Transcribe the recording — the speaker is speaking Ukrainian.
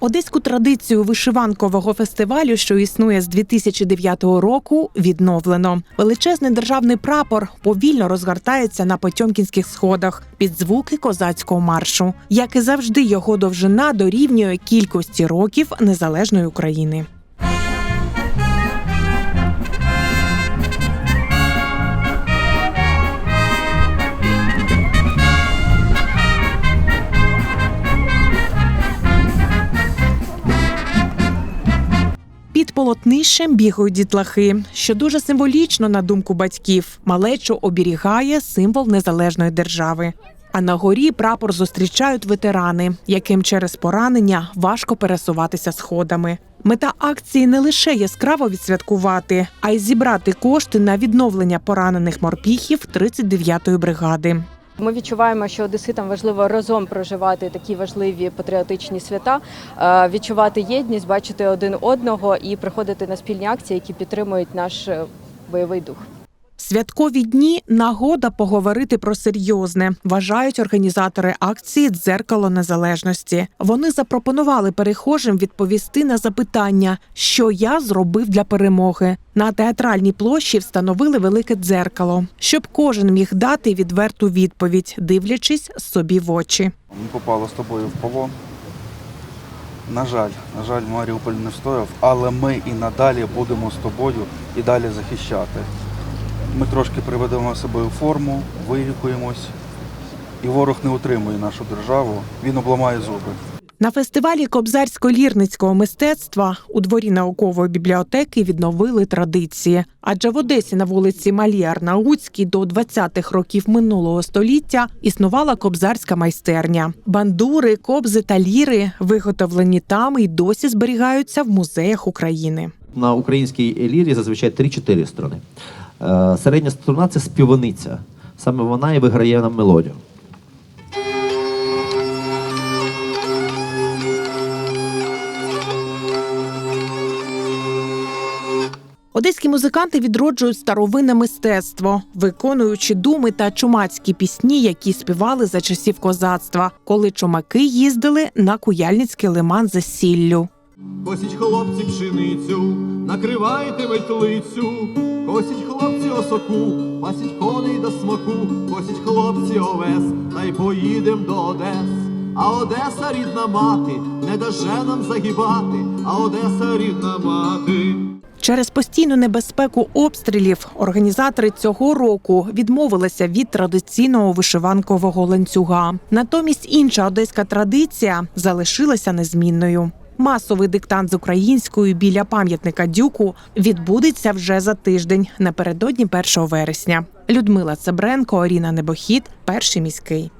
Одеську традицію вишиванкового фестивалю, що існує з 2009 року, відновлено. Величезний державний прапор повільно розгортається на Потьомкінських сходах під звуки козацького маршу. Як і завжди, його довжина дорівнює кількості років незалежної України. Під полотнищем бігають дітлахи, що дуже символічно, на думку батьків, малечу оберігає символ незалежної держави. А на горі прапор зустрічають ветерани, яким через поранення важко пересуватися сходами. Мета акції не лише яскраво відсвяткувати, а й зібрати кошти на відновлення поранених морпіхів 39-ї бригади. Ми відчуваємо, що одеситам важливо разом проживати такі важливі патріотичні свята, е, відчувати єдність, бачити один одного і приходити на спільні акції, які підтримують наш е, бойовий дух. Святкові дні нагода поговорити про серйозне, вважають організатори акції Дзеркало незалежності. Вони запропонували перехожим відповісти на запитання, що я зробив для перемоги. На театральній площі встановили велике дзеркало, щоб кожен міг дати відверту відповідь, дивлячись собі в очі. Ми попали з тобою в полон. На жаль, на жаль, Маріуполь не встояв, але ми і надалі будемо з тобою і далі захищати. Ми трошки приведемо себе у форму, вилікуємось, і ворог не утримує нашу державу, він обламає зуби. На фестивалі кобзарсько-лірницького мистецтва у дворі наукової бібліотеки відновили традиції. Адже в Одесі на вулиці Малій Арнаутській до 20-х років минулого століття існувала кобзарська майстерня. Бандури, кобзи та ліри, виготовлені там і досі зберігаються в музеях України. На українській лірі зазвичай 3-4 струни. Е, Середня струна це співаниця. Саме вона і виграє нам мелодію. Одеські музиканти відроджують старовинне мистецтво, виконуючи думи та чумацькі пісні, які співали за часів козацтва, коли чумаки їздили на куяльницький лиман за сіллю. Косіть хлопці пшеницю, накривайте метлицю, косіть хлопці осоку, пасіть коней до смаку, косіть хлопці овес, та й поїдем до Одес. А Одеса рідна мати, не даже нам загибати, а Одеса рідна мати. Через постійну небезпеку обстрілів організатори цього року відмовилися від традиційного вишиванкового ланцюга. Натомість інша одеська традиція залишилася незмінною. Масовий диктант з українською біля пам'ятника дюку відбудеться вже за тиждень напередодні 1 вересня. Людмила Цебренко, Оріна Небохід, перший міський.